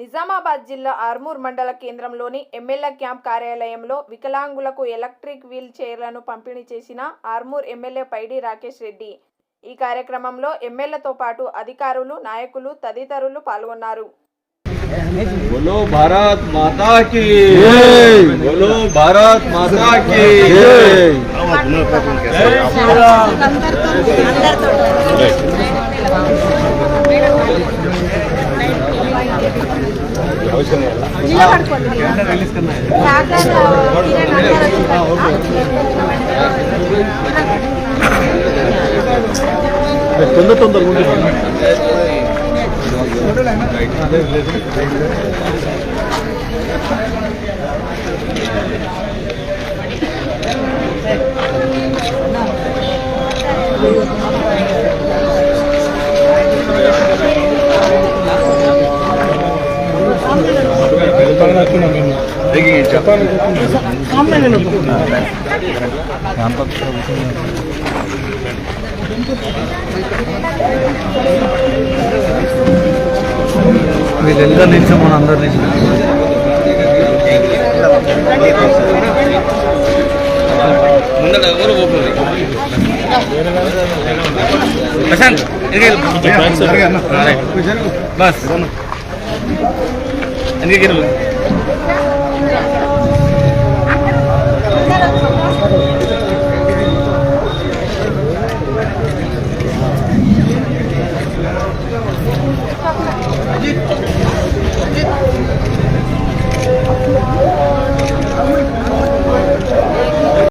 నిజామాబాద్ జిల్లా ఆర్మూర్ మండల కేంద్రంలోని ఎమ్మెల్యే క్యాంప్ కార్యాలయంలో వికలాంగులకు ఎలక్ట్రిక్ వీల్ చైర్లను పంపిణీ చేసిన ఆర్మూర్ ఎమ్మెల్యే పైడి రాకేష్ రెడ్డి. ఈ కార్యక్రమంలో ఎమ్మెల్యేతో పాటు అధికారులు నాయకులు తదితరులు పాల్గొన్నారు. తొందర తొందరగా ఉంటుంది వీళ్ళెందరు నిల్చోమని అందరు ముందర ఎవరు పోతుంది ప్రశాంత్ బస్. అందుకే Adit. Adit.